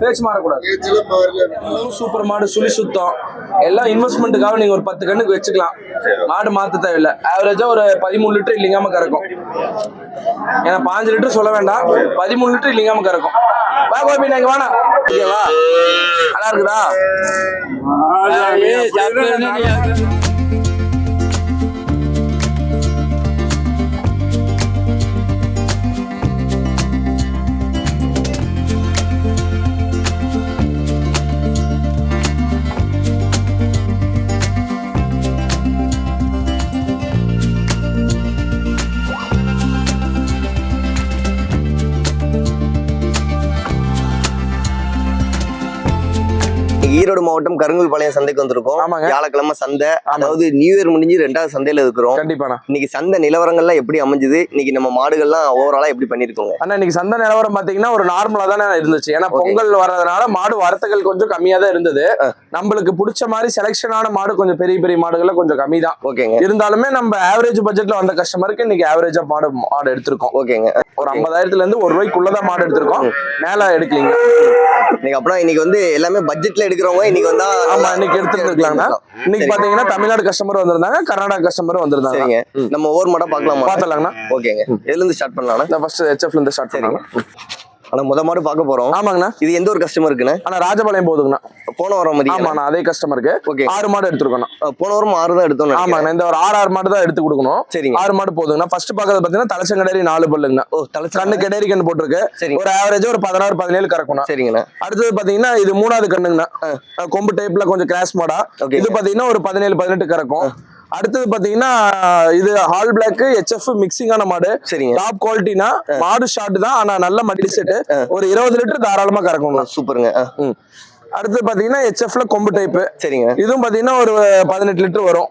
பேச்சு மாறக்கூடாது. சூப்பர் மாடு சுழி சுத்தம். எல்லாம் இன்வெஸ்ட்மெண்ட்டுக்காக நீங்க ஒரு பத்து கண்ணுக்கு வச்சுக்கலாம். மாடு மாத்த தேவையில்லை. ஆவரேஜா ஒரு பதிமூணு லிட்டர் இல்லைங்காம கறக்கும். ஏன்னா பாஞ்சு லிட்டர் சொல்ல வேண்டாம். பதிமூணு லிட்டர் இல்லைங்காம கறக்கும். வா கோபி நாங்க வேணாம் ஓகேவா நல்லா இருக்குதா? ஈரோடு மாவட்டம் கருங்கல்பாளையம் சந்தைக்கு வந்திருக்கோம். ஆமாங்க. வியாழக்கிழமை சந்தை. அதாவது நியூ இயர் முடிஞ்சு ரெண்டாவது சந்தையில இருக்கிறோம். கண்டிப்பாண்ணா. இன்னைக்கு சந்தை நிலவரங்கள்லாம் எப்படி அமைஞ்சுது? இன்னைக்கு நம்ம மாடுகள்லாம் ஓவராலா எப்படி பண்ணிருக்கோங்க அண்ணா இன்னைக்கு சந்தை நிலவரம் பாத்தீங்கன்னா ஒரு நார்மலா தானே இருந்துச்சு. ஏன்னா. பொங்கல் வர்றதுனால மாடு வரத்துகள் கொஞ்சம் கம்மியா தான் இருந்தது. நம்மளுக்கு பிடிச்ச மாதிரி செலெக்ஷனான மாடு கொஞ்சம் பெரிய பெரிய மாடுகள்ல கொஞ்சம் கம்மி தான். ஓகேங்க. இருந்தாலுமே நம்ம ஆவரேஜ் பட்ஜெட்ல வந்த கஸ்டமருக்கு இன்னைக்கு ஆவரேஜா மாடு மாடு எடுத்திருக்கோம். ஓகேங்க. ஒரு ஐம்பதாயிரத்துல இருந்து ஒரு ரூபாய்க்குள்ளதான் மாடு எடுத்திருக்கோம். மேல எடுக்கலீங்க. இன்னைக்கு அப்புறம் இன்னைக்கு வந்து எல்லாமே பட்ஜெட்ல எடுக்கிறவங்க இன்னைக்கு வந்தா ஆமா இன்னைக்கு எடுத்துருக்கலாம்னா இன்னைக்கு. பாத்தீங்கன்னா தமிழ்நாடு கஸ்டமர் வந்திருந்தாங்க கர்நாடகா கஸ்டமர் வந்திருந்தாங்க. சரிங்க. நம்ம ஒவ்வொரு மாடா பார்க்கலாமா? பாத்தலாங்கண்ணா ஓகேங்க. எதுல இருந்து ஸ்டார்ட் பண்ணலாம் இந்த ஃபர்ஸ்ட் ஹெச்எஃப்ல இருந்து ஸ்டார்ட் பண்ணாங்க ஆனா முத மாடு பார்க்க போறோம். ஆமாங்கண்ணா. இது எந்த ஒரு கஸ்டமருக்குண்ணே ஆனா ராஜபாளையம் போகுதுங்கண்ணா. போன வாரம் ஆமாண்ணா அதே கஸ்டமருக்கு ஓகே. ஆறு மாடு எடுத்திருக்கோண்ணா. போன வாரம் ஆறு தான் எடுத்தோம் ஆமாங்கண்ணா இந்த ஒரு ஆறு ஆறு மாடு தான் எடுத்து கொடுக்கணும். சரிங்க. ஆறு மாடு போதுங்கண்ணா. ஃபர்ஸ்ட் பாக்குறது பாத்தீங்கன்னா தலைச்சங்கடேரி நாலு பல்லுங்கண்ணா. ஓ தலை கண்ணு கெடேரி கண்ணு போட்டிருக்கு. சரிங்க. ஒரு ஆவரேஜா ஒரு பதினாறு பதினேழு கறக்கும்ண்ணா. சரிங்கண்ணா. அடுத்தது பாத்தீங்கன்னா இது மூணாவது கண்ணுங்கண்ணா. கொம்பு டைப்ல கொஞ்சம் கிராஸ் மாடா. இது பாத்தீங்கன்னா ஒரு பதினேழு பதினெட்டு கறக்கும். அடுத்தது பாத்தீங்கன்னா இது ஹால் பிளாக் ஹெச்எஃப் மிக்சிங்கான மாடு. சரிங்க. டாப் குவாலிட்டினா மாடு ஷார்ட் தான் ஆனா நல்ல மடி செட்டு ஒரு இருபது லிட்டர் தாராளமா கறக்கும்ண்ணா சூப்பருங்க. அடுத்து பாத்தீங்கன்னா ஹெச்எஃப்ல கொம்பு டைப் சரிங்க. இதுவும் பாத்தீங்கன்னா ஒரு பதினெட்டு லிட்டர் வரும்.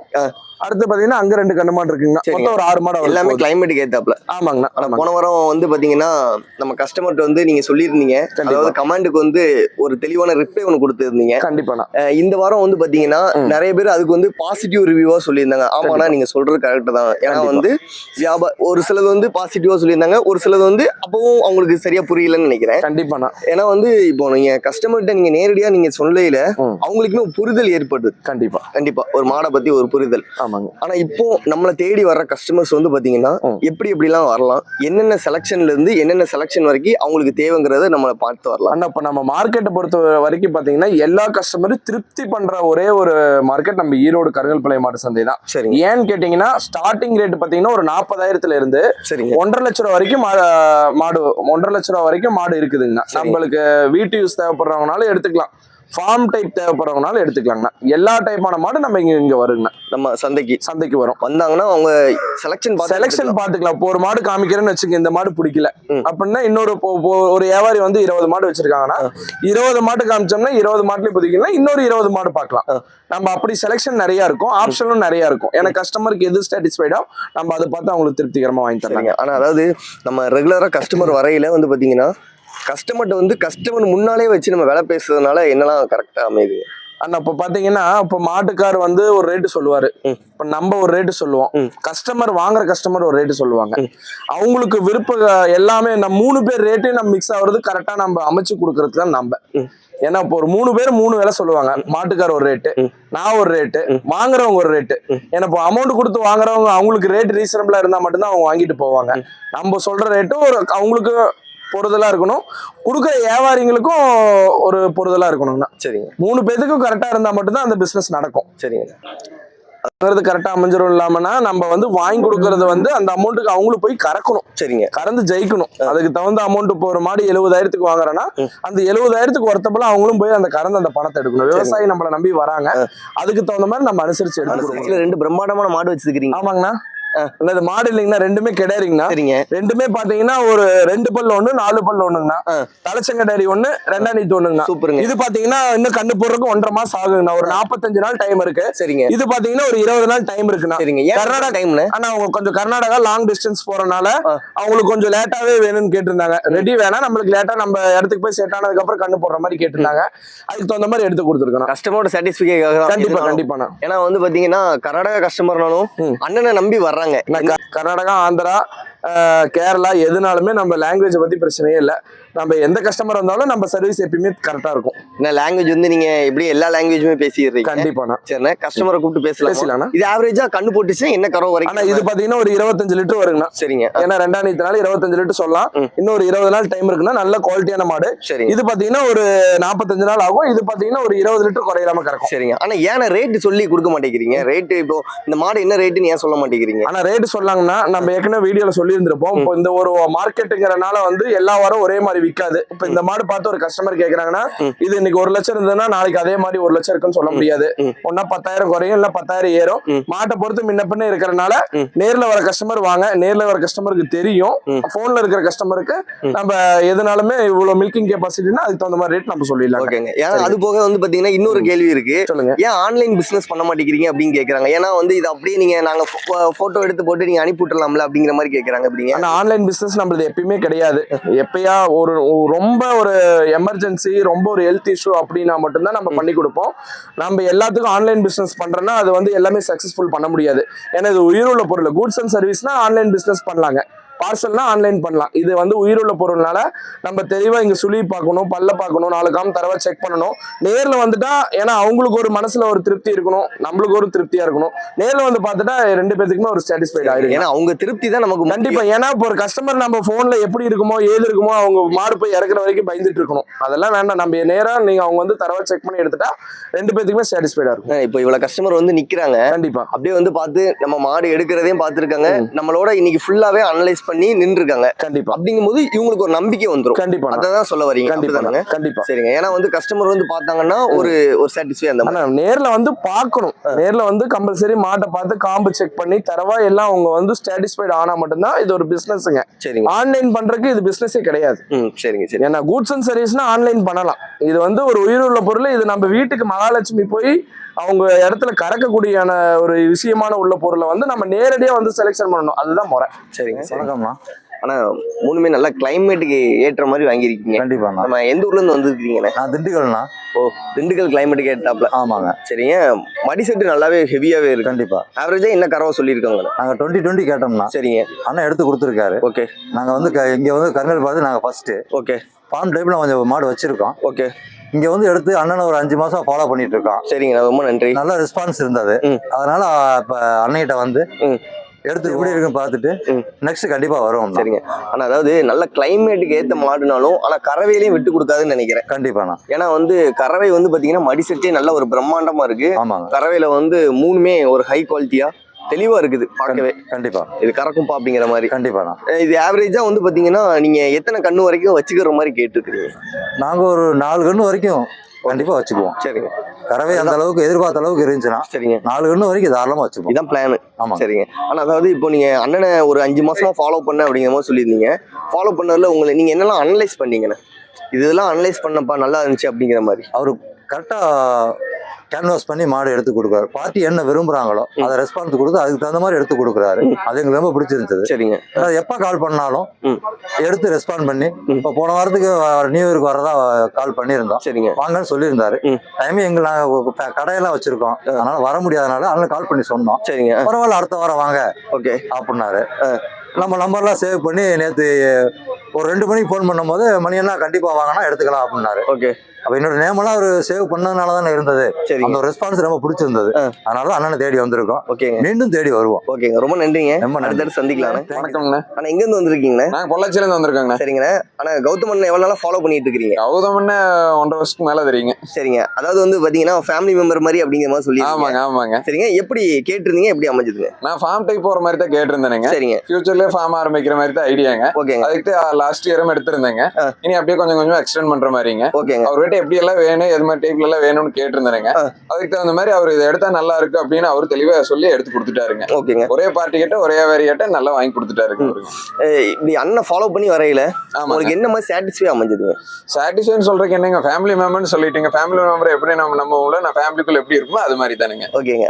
அடுத்து பாத்தீங்கன்னா அங்க ரெண்டு கண்ணு மாடு இருக்குங்கண்ணா. மொத்தம் ஒரு ஆறு மாடு வரும் எல்லாமே கிளைமேட்டுக்கு ஏத்தாப்ல ஆமாங்கண்ணா போன வாரம் வந்து பாத்தீங்கன்னா நம்ம கஸ்டமர்கிட்ட வந்து நீங்க சொல்லியிருந்தீங்க. கண்டிப்பா. அதாவது கமாண்டுக்கு வந்து ஒரு தெளிவான ரிப்ளை ஒன்று கொடுத்துருந்தீங்க. கண்டிப்பாண்ணா. அஹ் இந்த வாரம் வந்து பாத்தீங்கன்னா நிறைய பேர் அதுக்கு வந்து பாசிட்டிவ் ரிவ்யூவா சொல்லியிருந்தாங்க. ஆமாண்ணா கண்டிப்பா. நீங்க சொல்றது கரெக்ட் தான். ஏன்னா கண்டிப்பா. வந்து வியாபார ஒரு சிலது வந்து பாசிட்டிவா சொல்லியிருந்தாங்க. ஒரு சிலது வந்து அப்பவும் அவங்களுக்கு சரியா புரியலன்னு நினைக்கிறேன். கண்டிப்பாண்ணா. ஏன்னா வந்து இப்போ நீங்க கஸ்டமர்கிட்ட நீங்க நேரடியா நீங்க சொல்லையில. அவங்களுக்குமே புரிதல் ஏற்படுது. கண்டிப்பா. கண்டிப்பா. ஒரு மாடை பத்தி ஒரு புரிதல். ஆமாங்க. ஆனா இப்போ நம்மளை தேடி வர்ற கஸ்டமர்ஸ் வந்து பாத்தீங்கன்னா. எப்படி எப்படிலாம் வரலாம் என்னென்ன செலெக்ஷன்ல இருந்து என்னென்ன செலெக்ஷன் வரைக்கும் அவங்களுக்கு தேவைங்கிறத நம்மளை பார்த்து வரலாம். அண்ணா இப்ப நம்ம மார்க்கெட்டை பொறுத்த வரைக்கும் பாத்தீங்கன்னா எல்லா கஸ்டமரும் திருப்தி பண்ற ஒரே ஒரு மார்க்கெட் நம்ம ஈரோடு கருங்கல்பாளையம் மாட்டு சந்தை தான். சரிங்க. ஏன்னு கேட்டீங்கன்னா ஸ்டார்டிங் ரேட் பாத்தீங்கன்னா ஒரு நாற்பதாயிரத்துல இருந்து சரிங்க. ஒன்றரை லட்ச ரூபா வரைக்கும் மாடு ஒன்றரை லட்ச ரூபா வரைக்கும் மாடு இருக்குதுங்கண்ணா சரி. நம்மளுக்கு வீட்டு யூஸ் தேவைப்படுறவங்கனாலும் எடுத்துக்கலாம். ஃபார்ம் டைப் தேவைப்படுறவங்கனாலும் எடுத்துக்கலாங்கண்ணா. எல்லா டைப்பான மாடு நம்ம இங்க இங்க வருங்கண்ணா. நம்ம சந்தைக்கு. சந்தைக்கு வரும். வந்தாங்கன்னா அவங்க செலெக்ஷன் செலெக்ஷன் பாத்துக்கலாம் இப்போ ஒரு மாடு காமிக்கிறேன்னு வச்சுக்க இந்த மாடு பிடிக்கல. அப்படின்னா இன்னொரு ஒரு வியாபாரி வந்து இருபது மாடு வச்சிருக்காங்கன்னா இருபது மாடு காமிச்சோம்னா இருபது மாட்டுல பிடிக்கலாம் இன்னொரு இருபது மாடு பார்க்கலாம். நம்ம அப்படி செலெக்ஷன் நிறைய இருக்கும். ஆப்ஷனும் நிறைய இருக்கும். ஏன்னா கஸ்டமருக்கு எது சாட்டிஸ்ஃபைடோ நம்ம அதை பார்த்து அவங்களுக்கு திருப்திகரமா வாங்கி தரலாம் சரிங்க. ஆனா அதாவது நம்ம ரெகுலரா கஸ்டமர் வரையில வந்து பாத்தீங்கன்னா கஸ்டமர்கிட்ட வந்து கஸ்டமர் முன்னாலே வச்சு நம்ம வேலை பேசுறதுனால என்னெல்லாம் கரெக்டா அமையுது? அண்ணா இப்போ பாத்தீங்கன்னா இப்போ மாட்டுக்கார் வந்து ஒரு ரேட்டு சொல்லுவாரு. இப்போ நம்ம ஒரு ரேட்டு சொல்லுவோம். கஸ்டமர் வாங்குற கஸ்டமர் ஒரு ரேட்டு சொல்லுவாங்க. அவங்களுக்கு விருப்ப எல்லாமே நம்ம மூணு பேர் ரேட்டே நம்ம மிக்ஸ் ஆகுறது கரெக்டா நம்ம அமைச்சு கொடுக்கறது தான் நம்ம. ஏன்னா இப்போ ஒரு மூணு பேர் மூணு வேலை சொல்லுவாங்க. மாட்டுக்கார் ஒரு ரேட்டு. நான் ஒரு ரேட்டு வாங்குறவங்க ஒரு ரேட்டு ஏன்னா இப்போ அமௌண்ட் கொடுத்து வாங்குறவங்க அவங்களுக்கு ரேட் ரீசனபிளா இருந்தா மட்டும்தான் அவங்க வாங்கிட்டு போவாங்க. நம்ம சொல்ற ரேட்டு ஒரு அவங்களுக்கு பொறுதலா இருக்கணும். கொடுக்குற வியாபாரிங்களுக்கும் ஒரு பொறுதலா இருக்கணும்னா. சரிங்க. மூணு பேத்துக்கும் கரெக்டா இருந்தா மட்டும்தான் அந்த பிசினஸ் நடக்கும். சரிங்க. வாங்குறது கரெக்டா அமைஞ்சிரும் இல்லாமனா நம்ம வந்து வாங்கி கொடுக்கறது வந்து அந்த அமௌண்ட்டுக்கு அவங்களும் போய் கறக்கணும். சரிங்க. கறந்து ஜெயிக்கணும். அதுக்கு தகுந்த அமௌண்ட் இப்போ ஒரு மாடு எழுபதாயிரத்துக்கு வாங்குறேன்னா. அந்த எழுபதாயிரத்துக்கு ஒருத்தப்பல அவங்களும் போய் அந்த கறந்து அந்த பணத்தை எடுக்கணும். விவசாயி நம்மளை நம்பி வராங்க. அதுக்கு தகுந்த மாதிரி நம்ம அனுசரிச்சு எடுத்து ரெண்டு பிரம்மாண்டமான மாடு வச்சிருக்கீங்க ஆமாங்கண்ணா. இது மாடு ரெண்டுமே கிடையாதுங்கண்ணா சரிங்க. ரெண்டுமே பாத்தீங்கன்னா ஒரு ரெண்டு பல்லு ஒண்ணு நாலு பல்லு ஒண்ணுங்கண்ணா. தலைச்சங்கடாரி ஒண்ணு ரெண்டாம் நீத்து ஒண்ணுங்கண்ணா. சூப்பருங்க. இது பாத்தீங்கன்னா இன்னும் கண்ணு போடுறதுக்கு ஒன்றரை மாசம் ஆகுங்கண்ணா. ஒரு நாற்பத்தஞ்சு நாள் டைம் இருக்கு. சரிங்க. இது பாத்தீங்கன்னா ஒரு இருபது நாள் டைம் இருக்குண்ணா. சரிங்க. கர்நாடகா டைம்ல ஆனா அவங்க கொஞ்சம் கர்நாடகா லாங் டிஸ்டன்ஸ் போறனால. அவங்களுக்கு கொஞ்சம் லேட்டாவே வேணும்னு கேட்டிருந்தாங்க. ரெடி வேணா நம்மளுக்கு லேட்டா நம்ம இடத்துக்கு போய் செட் ஆனதுக்கு அப்புறம் கண்ணு போடுற மாதிரி கேட்டிருந்தாங்க. அதுக்கு தகுந்த மாதிரி எடுத்து கொடுத்துருக்கணும். கஸ்டமரோட சாட்டிஸ்ஃபிகேஷன் கண்டிப்பா கண்டிப்பாண்ணா. ஏன்னா வந்து பாத்தீங்கன்னா கர்நாடகா கஸ்டமர்னாலும். அண்ணனை நம்பி வர்றாங்க. நான் க- கர்நாடகா ஆந்திரா கேரளா எதுனாலுமே நம்ம லாங்குவேஜை பத்தி பிரச்சனையே இல்லை. நம்ம எந்த கஸ்டமர் வந்தாலும் நம்ம சர்வீஸ் எப்பயுமே கரெக்டா இருக்கும். என்ன லாங்குவேஜ் வந்து நீங்க எப்படி எல்லா லாங்குவேஜுமே பேசிடுறீங்க? கண்டிப்பாண்ணா சரிண்ணே கஸ்டமரை கூப்பிட்டு பேசலாம்? பேசலாண்ணா. இது ஆவரேஜா கண்ணு போட்டுச்சுன்னா என்ன ஆனா வரைக்கும் இது பாத்தீங்கன்னா ஒரு இருபத்தஞ்சு லிட்டர் வருங்கண்ணா. சரிங்க. ஏன்னா ரெண்டாம் நாள் இருபத்தஞ்சு லிட்டர் சொல்லலாம். ம். இன்னொரு இருபது நாள் டைம் இருக்குன்னா நல்ல குவாலிட்டியான மாடு. சரிங்க. இது பாத்தீங்கன்னா ஒரு நாற்பத்தஞ்சு நாள் ஆகும். இது பாத்தீங்கன்னா ஒரு இருபது லிட்டர் குறையாம கறக்கும். சரிங்க. ஆனா ஏன் ரேட் சொல்லி கொடுக்க மாட்டேங்கிறீங்க? ரேட் இப்போ இந்த மாடு என்ன ரேட்டுன்னு ஏன் சொல்ல மாட்டேங்கிறீங்க? ஆனா ரேட் சொல்லாங்கன்னா நம்ம ஏற்கனவே வீடியோல சொல்லி இருந்திருப்போம் இப்போ இந்த ஒரு மார்க்கெட்டுங்கிறனால வந்து எல்லா வாரம் ஒரே மாதிரி விற்காது இப்போ இந்த மாடு பார்த்து ஒரு கஸ்டமர் கேக்குறாங்கன்னா. இது இன்னைக்கு ஒரு லட்சம் இருந்ததுன்னா நாளைக்கு அதே மாதிரி ஒரு லட்சம் இருக்குன்னு சொல்ல முடியாது. ஒன்னா பத்தாயிரம் குறையும் இல்ல பத்தாயிரம் ஏறும். மாட்டை பொறுத்து முன்ன பின்ன இருக்கிறனால. நேர்ல வர கஸ்டமர் வாங்க நேர்ல வர கஸ்டமருக்கு தெரியும். போன்ல இருக்கிற கஸ்டமருக்கு. நம்ம எதுனாலுமே இவ்வளவு மில்கிங் கெப்பாசிட்டினா அதுக்கு தகுந்த மாதிரி ரேட் நம்ம சொல்லிடலாம் ஓகேங்க. ஏன்னா அது போக வந்து பாத்தீங்கன்னா இன்னொரு கேள்வி இருக்கு. சொல்லுங்க. ஏன் ஆன்லைன் பிசினஸ் பண்ண மாட்டேங்கிறீங்க அப்படின்னு கேக்குறாங்க. ஏன்னா வந்து இது அப்படியே நீங்க நாங்க போட்டோ எடுத்து போட்டு நீங்க அனுப்பி விட்டுலாம்ல அப்படிங்கிற மாதிரி கேக்குறாங்க அப்படிங்க ஆனா ஆன்லைன் பிசினஸ் நம்மளது எப்பயுமே கிடையாது. எப்பயா ஒரு ஒரு ரொம்ப ஒரு எமர்ஜென்சி ரொம்ப ஒரு ஹெல்த் இஷ்யூ அப்படின்னா மட்டும்தான் நம்ம பண்ணி கொடுப்போம். நம்ம எல்லாத்துக்கும் ஆன்லைன் பிசினஸ் பண்றோம்னா அது வந்து எல்லாமே சக்சஸ்ஃபுல் பண்ண முடியாது. ஏன்னா இது உயிருள்ள பொருள். கூட்ஸ் அண்ட் சர்வீஸ்னா ஆன்லைன் பிசினஸ் பண்ணலாங்க. பார்சல்னா ஆன்லைன் பண்ணலாம். இது வந்து உயிருள்ள பொருள்னால நம்ம தெளிவா இங்க சுழி பார்க்கணும் பல்ல பார்க்கணும் நாலு காம் தரவா செக் பண்ணணும். நேர்ல வந்துட்டா ஏன்னா அவங்களுக்கு ஒரு மனசுல ஒரு திருப்தி இருக்கணும் நம்மளுக்கு ஒரு திருப்தியா இருக்கணும். நேர்ல வந்து பார்த்துட்டா ரெண்டு பேத்துக்குமே ஒரு சாட்டிஸ்ஃபைட் ஆயிடும் ஏன்னா அவங்க திருப்தி தான் நமக்கு கண்டிப்பா ஏன்னா இப்போ ஒரு கஸ்டமர் நம்ம போன்ல எப்படி இருக்குமோ ஏது இருக்குமோ அவங்க மாடு போய் இறக்குற வரைக்கும் பயந்துட்டு இருக்கணும். அதெல்லாம் வேண்டாம். நம்ம நேரா நீங்க அவங்க வந்து தரவா செக் பண்ணி எடுத்துட்டா ரெண்டு பேத்துக்குமே சாட்டிஸ்ஃபைடா இருக்கும். இப்போ இவ்வளவு கஸ்டமர் வந்து நிக்கிறாங்க. கண்டிப்பா. அப்படியே வந்து பார்த்து நம்ம மாடு எடுக்கிறதையும் பார்த்துருக்காங்க. நம்மளோட இன்னைக்கு ஃபுல்லாவே அனலைஸ் பண்ணி நின்றுருக்காங்க. கண்டிப்பா. அப்படிங்கும்போது இவங்களுக்கு ஒரு நம்பிக்கை வந்துரும். கண்டிப்பா. அதை தான் சொல்ல வரீங்க. கண்டிப்பா? கண்டிப்பா. சரிங்க. ஏன்னா வந்து கஸ்டமர் வந்து பார்த்தாங்கன்னா ஒரு ஒரு சாட்டிஸ்ஃபை அந்த நேர்ல வந்து பார்க்கணும். நேர்ல வந்து கம்பல்சரி மாட்டை பார்த்து காம்பு செக் பண்ணி தரவா எல்லாம் அவங்க வந்து சாட்டிஸ்ஃபைட் ஆனா மட்டும்தான் இது ஒரு பிசினஸ்ங்க சரிங்க. ஆன்லைன் பண்றதுக்கு இது பிசினஸே கிடையாது. சரிங்க சரி. ஏன்னா கூட்ஸ் அண்ட் சர்வீஸ்னா ஆன்லைன் பண்ணலாம். இது வந்து ஒரு உயிருள்ள பொருள். இது நம்ம வீட்டுக்கு மகாலட்சுமி போய் அவங்க இடத்துல கறக்கக்கூடியான ஒரு விஷயமான உள்ள பொருளை வந்து நம்ம நேரடியா வந்து செலெக்ஷன் பண்ணணும். அதுதான் முறை. சரிங்க சரி வணக்கம்ண்ணா ஆனா மூணுமே நல்லா கிளைமேட்டுக்கு ஏற்ற மாதிரி வாங்கியிருக்கீங்க. கண்டிப்பாண்ணா நம்ம எந்த ஊர்ல இருந்து வந்திருக்கீங்கண்ணே நான் திண்டுக்கல்ண்ணா. ஓ திண்டுக்கல் கிளைமேட்டுக்கு ஏற்றாப்ல ஆமாங்க. சரிங்க. மடி செட்டு நல்லாவே ஹெவியாவே இருக்கு. கண்டிப்பா. ஆவரேஜா என்ன கறவை சொல்லியிருக்காங்க நாங்க டுவெண்ட்டி டுவெண்ட்டி கேட்டோம்னா சரிங்க. அண்ணன் எடுத்து கொடுத்துருக்காரு. ஓகே. நாங்க வந்து க- இங்க வந்து கருங்கல் பார்த்து நாங்க ஃபர்ஸ்ட் ஓகே. ஃபார்ம் டைப்ல கொஞ்சம் மாடு வச்சிருக்கோம். ஓகே. இங்க வந்து எடுத்து அண்ணனை ஒரு அஞ்சு மாசம் ஃபாலோ பண்ணிட்டு இருக்கோம் சரிங்க ரொம்ப நன்றி. நல்ல ரெஸ்பான்ஸ் இருந்தது. அதனால இப்ப அண்ணன்கிட்ட வந்து. எடுத்து எப்படி இருக்குன்னு பார்த்துட்டு. நெக்ஸ்ட் கண்டிப்பா வரும் சரிங்க. ஆனா அதாவது நல்ல கிளைமேட்டுக்கு ஏத்த மாடுனாலும் ஆனா கறவையிலையும் விட்டு கொடுக்காதுன்னு நினைக்கிறேன். கண்டிப்பாண்ணா. ஏன்னா வந்து கறவை வந்து பாத்தீங்கன்னா மடி செட்டே நல்ல ஒரு பிரம்மாண்டமா இருக்கு. கறவையில வந்து மூணுமே ஒரு ஹை குவாலிட்டியா தெளிவா இருக்குது பார்க்கவே. கண்டிப்பா. இது கறக்கும்பா அப்படிங்கிற மாதிரி. கண்டிப்பாண்ணா அஹ் இது ஆவரேஜா வந்து பாத்தீங்கன்னா நீங்க எத்தனை கண்ணு வரைக்கும் வச்சுக்கிற மாதிரி கேட்டுருக்கீங்க நாங்க ஒரு நாலு கன்று வரைக்கும் கண்டிப்பா வச்சுக்குவோம். சரிங்க. கறவை அந்த அளவுக்கு எதிர்பார்த்த அளவுக்கு இருந்துச்சுன்னா சரிங்க. நாலு கன்று வரைக்கும் தாராளமா வச்சுப்போம். இதான் பிளான் ஆமாங்க சரிங்க. ஆனா அதாவது இப்போ நீங்க அண்ணனை ஒரு அஞ்சு மாசமா ஃபாலோ பண்ண அப்படிங்கிற மாதிரி சொல்லியிருந்தீங்க. ஃபாலோ பண்ணதுல உங்களை நீங்க என்னெல்லாம் அனலைஸ் பண்ணீங்கண்ணே? இது இதெல்லாம் அனலைஸ் பண்ணப்பா நல்லா இருந்துச்சு அப்படிங்கிற மாதிரி. அவரு கரெக்டா கேன்வாஸ் பண்ணி மாடு எடுத்து கொடுக்குறாரு. பார்ட்டி என்ன விரும்புறாங்களோ அதை ரெஸ்பான்ஸ் கொடுத்து அதுக்கு தகுந்த மாதிரி எடுத்து கொடுக்குறாரு. அது எங்களுக்கு ரொம்ப பிடிச்சிருந்தது. சரிங்க. எப்போ கால் பண்ணாலும். எடுத்து ரெஸ்பாண்ட் பண்ணி. இப்போ போன வாரத்துக்கு நியூ இயருக்கு வரதா கால் பண்ணியிருந்தோம். சரிங்க. வாங்கன்னு சொல்லியிருந்தாரு. ம். டைம் எங்க நாங்கள் கடையெல்லாம் வச்சிருக்கோம். அதனால வர முடியாதனால அதனால கால் பண்ணி சொன்னோம். சரிங்க. பரவாயில்ல அடுத்த வாரம் வாங்க. ஓகே. அப்படின்னாரு. நம்ம நம்பர்லாம் சேவ் பண்ணி நேற்று ஒரு ரெண்டு மணிக்கு ஃபோன் பண்ணும்போது மணி என்ன கண்டிப்பாக வாங்கினா எடுத்துக்கலாம் அப்படின்னாரு. ஓகே. அப்போ என்னோட நேமெல்லாம் அவர் சேவ் பண்ணதுனால தானே இருந்தது. சரிங்க. அந்த ரெஸ்பான்ஸ் ரொம்ப பிடிச்சிருந்தது. அதனால அண்ணனை தேடி வந்திருக்கோம். ஓகேங்க. மீண்டும் தேடி வருவோம். ஓகேங்க. ரொம்ப நன்றிங்க. நன்றி. அடுத்தடுத்து சந்திக்கலாம் வணக்கம்ண்ணே ஆனா எங்க இருந்து வந்திருக்கீங்கண்ணே? நாங்க பொள்ளாச்சியில இருந்து வந்திருக்கோங்கண்ணே. சரிங்கண்ணே. ஆனா கௌதமன் எவ்வளவு நாளா ஃபாலோ பண்ணிட்டு இருக்கீங்க கௌதமண்ணே ஒன்றரை வருஷத்துக்கு மேல தெரியுங்க. சரிங்க. அதாவது வந்து பாத்தீங்கன்னா ஃபேமிலி மெம்பர் மாதிரி அப்படிங்கிற மாதிரி சொல்லி ஆமாங்க ஆமாங்க. சரிங்க. எப்படி கேட்டிருந்தீங்க? எப்படி அமைஞ்சதுங்க? நான் ஃபார்ம் டைப் போற மாதிரி தான் கேட்டிருந்தேனுங்க. சரிங்க. ஃபியூச்சர்லயே ஃபார்ம் ஆரம்பிக்கிற மாதிரி தான் ஐடியாங்க ஓகேங்க. அதுக்கு லாஸ்ட் இயரும் எடுத்திருந்தேங்க. இனி அப்படியே கொஞ்சம் கொஞ்சம் எக்ஸ்டெண்ட் பண்ற மாதிரிங்க. ஓகேங்க. அவர்கிட்ட எப்படி எல்லாம் வேணும் எது மாதிரி டைப்ல எல்லாம் வேணும்னு கேட்டிருந்தேங்க ஆ. அதுக்கு தகுந்த மாதிரி அவர் இதை எடுத்தா நல்லா இருக்கு அப்படின்னு அவர் தெளிவா சொல்லி எடுத்து கொடுத்துட்டாருங்க. ஓகேங்க. ஒரே பார்ட்டி கிட்ட ஒரே வேரியட்ட நல்லா வாங்கி கொடுத்துட்டாருங்க இப்படி அண்ணன் ஃபாலோ பண்ணி வரையில உங்களுக்கு என்ன மாதிரி சாட்டிஸ்ஃபை அமைஞ்சதுங்க? சாட்டிஸ்ஃபைன்னு சொல்றதுக்கு என்னங்க ஃபேமிலி மெம்பர்னு சொல்லிட்டீங்க. ஃபேமிலி மெம்பர் எப்படி நம்ம நம்ம உள்ள நான் ஃபேமிலிக்குள்ள எப்படி இருக்குமோ அது மாதிரி தானுங்க. ஓகேங்க.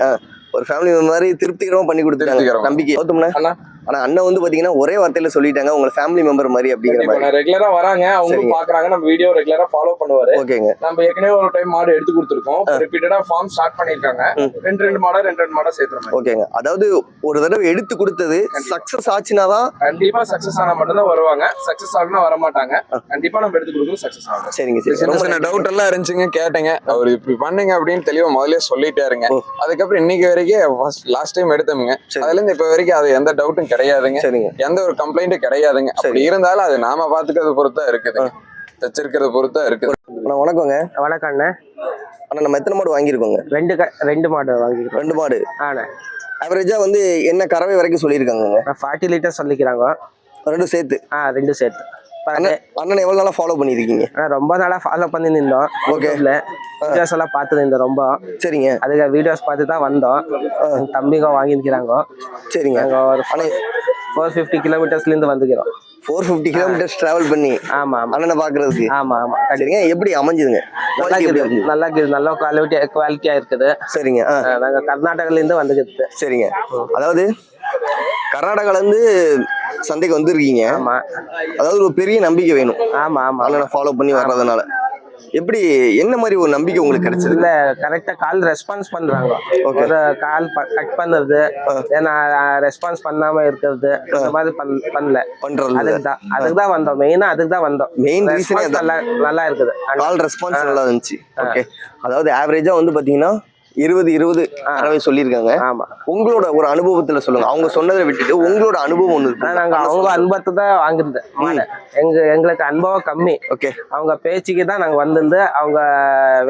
ஒரு ஃபேமிலி மாதிரி திருப்திகரமா பண்ணி கொடுத்துருக்காங்க. நம்பிக்கை. அண்ணா. ஆனா அண்ணன் வந்து பாத்தீங்கன்னா ஒரே வார்த்தையில சொல்லிட்டாங்க உங்க ஃபேமிலி மெம்பர் மாதிரி அப்படிங்கிற மாதிரி. ரெகுலரா வராங்க. அவங்களும் சரிங்க. பாக்குறாங்க. நம்ம வீடியோ ரெகுலரா ஃபாலோ பண்ணுவாரு. ஓகேங்க. நம்ம ஏற்கனவே ஒரு டைம் மாடு எடுத்து கொடுத்துருக்கோம். ரிப்பீட்டடா ஃபார்ம் ஸ்டார்ட் பண்ணிருக்காங்க. ரெண்டு ரெண்டு மாடா ரெண்டு ரெண்டு மாடா சேர்த்துற மாதிரி. ஓகேங்க. அதாவது ஒரு தடவை எடுத்து கொடுத்தது சக்சஸ் ஆச்சுனாதான் கண்டிப்பா சக்சஸ் ஆனா மட்டும்தான் வருவாங்க. சக்சஸ் ஆகணும் வர மாட்டாங்க கண்டிப்பா நம்ம எடுத்து கொடுக்கணும் சக்சஸ் ஆகும். சரிங்க சரி சின்ன ரொம்ப சின்ன. டவுட் எல்லாம் இருந்துச்சுங்க கேட்டேங்க. அவர் இப்படி பண்ணுங்க அப்படின்னு தெளிவா முதல்ல சொல்லிட்டாருங்க. அதுக்கப்புறம் இன்னைக்கு வரைக்கும் லாஸ்ட் டைம் எடுத்தோமுங்க. அதுல இருந்து இப்ப வரைக்கும் அது எந்த டவுட்டும் கிடையாதுங்க. சரிங்க. எந்த ஒரு கம்ப்ளைண்ட்டும் கிடையாதுங்க. அப்படி இருந்தாலும் அது நாம பாத்துக்கிறது பொறுத்தா இருக்குது. வச்சிருக்கிறத பொறுத்தா இருக்குது. அண்ணா வணக்கங்க. வணக்கம் அண்ணே. அண்ணா நம்ம எத்தனை மாடு வாங்கியிருக்கோங்க? ரெண்டு க ரெண்டு மாடு வாங்கிக்கிறோம் ரெண்டு மாடு. ஆண்ணே ஆவரேஜா வந்து என்ன கறவை வரைக்கும் சொல்லியிருக்காங்க ஃபார்ட்டி லிட்டர் சொல்லிக்கிறாங்க. ரெண்டும் சேர்த்து. ஆ ரெண்டு சேர்த்து. அண்ணன் எவ்வளவு நாளா ஃபாலோ பண்ணியிருக்கீங்க? ஆனால் ரொம்ப நாளாக ஃபாலோ பண்ணி நின்றோம் Okay. யூடியூப்ல வீடியோஸ் எல்லாம் பார்த்து நின்றோம் ரொம்ப. சரிங்க. அதுக்கு வீடியோஸ் பார்த்து தான் வந்தோம். தம்பிங்க வாங்கியிருக்கிறாங்க. சரிங்க. நாங்கள் ஒரு ஃபோர் ஃபிஃப்டி கிலோமீட்டர்ஸ்லேருந்து வந்துக்கிறோம். ஃபோர் ஃபிஃப்டி கிலோமீட்டர்ஸ் டிராவல் பண்ணி ஆமாம் ஆமாம் அண்ணனை பாக்குறதுக்கு ஆமாம் ஆமாம் சரிங்க. எப்படி அமைஞ்சுதுங்க? நல்லா இருக்குது? நல்லா இருக்குது. நல்ல குவாலிட்டி குவாலிட்டியாக இருக்குது. சரிங்க ஆ. நாங்கள் கர்நாடகாலேருந்து வந்துக்கிறது சரிங்க. அதாவது கர்நாடகால இருந்து சந்தைக்கு வந்திருக்கீங்க. ஆமாம் அதாவது ஒரு பெரிய நம்பிக்கை வேணும். ஆமாம் ஆமாம் அண்ணனை ஃபாலோ பண்ணி வர்றதுனால. எப்படி என்ன மாதிரி ஒரு நம்பிக்கை உங்களுக்கு கிடைச்சது? இல்ல கரெக்டா கால் ரெஸ்பான்ஸ் பண்றாங்க. ஒரு கால் கட் பண்ணுறது ஏன்னா ரெஸ்பான்ஸ் பண்ணாம இருக்கிறது இந்த மாதிரி பண்- பண்ணல. பண்றது அதுக்கு தான் அதுக்கு தான் வந்தோம். மெயினா அதுக்கு தான் வந்தோம். மெயின் ரீசனே நல்லா நல்லா இருக்குது. கால் ரெஸ்பான்ஸ் நல்லா இருந்துச்சு. ஓகே அதாவது ஆவரேஜா வந்து பாத்தீங்கன்னா இருபது இருபது அறவை சொல்லியிருக்காங்க. ஆமா. உங்களோட ஒரு அனுபவத்துல சொல்லுங்க. அவங்க சொன்னதை விட்டுட்டு உங்களோட அனுபவம் ஒண்ணு நாங்க அவங்க அனுபவத்தை தான் மாடை. எங்க எங்களுக்கு அனுபவம் கம்மி. ஓகே. அவங்க பேச்சுக்கு தான் நாங்க வந்திருந்து அவங்க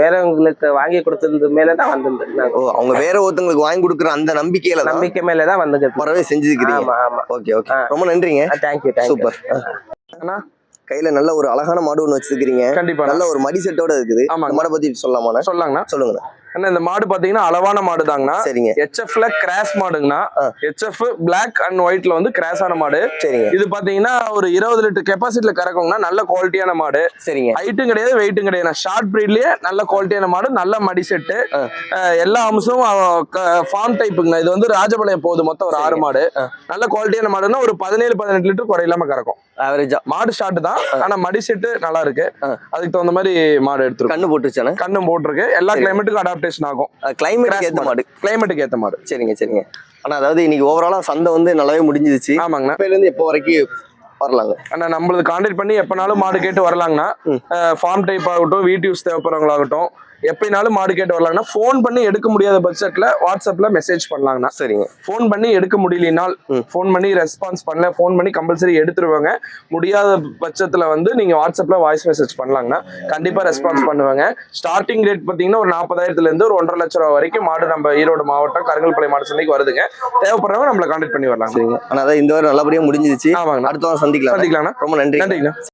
வேறவங்களுக்கு வாங்கி கொடுத்தது மேல தான் வந்திருந்து நாங்க. ஓ அவங்க வேற ஒருத்தங்களுக்கு வாங்கி கொடுக்குற அந்த நம்பிக்கையில நம்பிக்கை மேல தான் வந்துக்கிறது வரவே செஞ்சுக்கிறீங்க ஆமா ஆமா. Okay okay. ரொம்ப நன்றிங்க. Thank you super. அண்ணா கையில நல்ல ஒரு அழகான மாடு ஒண்ணு வச்சிருக்கீங்க கண்டிப்பா நல்ல ஒரு மடி செட்டோட இருக்குது. இந்த மாடை பத்தி சொல்லலாமாண்ணா? சொல்லாங்கண்ணா. சொல்லுங்க அண்ணா இந்த மாடு பாத்தீங்கன்னா அளவான மாடு தாங்கண்ணா சரிங்க ஹெச்எஃப்ல கிராஸ் மாடுங்கண்ணா. ஹெச்எஃப் பிளாக் அண்ட் ஒயிட்ல வந்து கிராஸான மாடு. சரிங்க. இது பாத்தீங்கன்னா ஒரு இருபது லிட்டர் கெப்பாசிட்டில கறக்குங்கண்ணா. நல்ல குவாலிட்டியான மாடு. சரிங்க. ஹைட்டும் கிடையாது வெயிட்டும் கிடையாது ஷார்ட் பிரீட்லயே நல்ல குவாலிட்டியான மாடு நல்ல மடி செட்டு. எல்லா அம்சமும் ஃபார்ம் டைப்புங்கண்ணா இது வந்து ராஜபாளையம் போகுது மொத்தம் ஒரு ஆறு மாடு. நல்ல குவாலிட்டியான மாடுன்னா ஒரு பதினேழு பதினெட்டு லிட்டர் குறையில்லாம கறக்கும். ஆவரேஜா மாடு ஷார்ட் தான் ஆனா மடி செட்டு நல்லா இருக்கு. அதுக்கு தகுந்த மாதிரி மாடு எடுத்துருக்கோம். கண்ணு போட்டுச்சானே கண்ணும் போட்டிருக்கு. எல்லா. கிளைமேட்டுக்கும் அடாப்டேஷன் ஆகும். கிளைமேட்டுக்கு ஏத்த மாடு. கிளைமேட்டுக்கு ஏத்த மாடு. சரிங்க சரிங்க. ஆனா அதாவது இன்னைக்கு ஓவராலா சந்தை வந்து நல்லாவே முடிஞ்சிருச்சு. ஆமாங்கண்ணா. இருந்து எப்போ வரைக்கும் வரலாங்க. அண்ணா நம்மளது கான்டாக்ட் பண்ணி எப்பனாலும் மாடு கேட்டு வரலாங்கண்ணா. ஃபார்ம் டைப் ஆகட்டும் வீட்டு யூஸ் தேவைப்படுறவங்களாகட்டும் எப்படினாலும் மாடு கேட்டு வரலாங்கண்ணா ஃபோன் பண்ணி எடுக்க முடியாத பட்சத்தில் வாட்ஸ்அப்பில் மெசேஜ் பண்ணலாங்கண்ணா. சரிங்க. ஃபோன் பண்ணி எடுக்க முடியலினால். ஃபோன் பண்ணி ரெஸ்பான்ஸ் பண்ணல ஃபோன் பண்ணி கம்பல்சரி எடுத்துருவாங்க. முடியாத பட்சத்தில் வந்து நீங்கள் வாட்ஸ்அப்பில் வாய்ஸ் மெசேஜ் பண்ணலாங்கண்ணா. கண்டிப்பாக ரெஸ்பான்ஸ் பண்ணுவாங்க. ஸ்டார்டிங் ரேட் பார்த்தீங்கன்னா ஒரு நாற்பதாயிரத்துலேருந்து ஒரு ஒன்றரை லட்ச ரூபா வரைக்கும் மாடு நம்ம ஈரோடு மாவட்டம் கருங்கல்பாளையம் மாடு சந்தைக்கு வருதுங்க. தேவைப்படுறவங்க நம்மளை கான்டாக்ட் பண்ணி வரலாங்க சரிங்க. ஆனா அதான் இந்த வாரம் நல்லபடியா முடிஞ்சிருச்சு. ஆமாங்கண்ணா. அடுத்த வாரம் சந்திக்கலாம். சந்திக்கலாங்கண்ணா. ரொம்ப நன்றி நன்றிங்கண்ணா.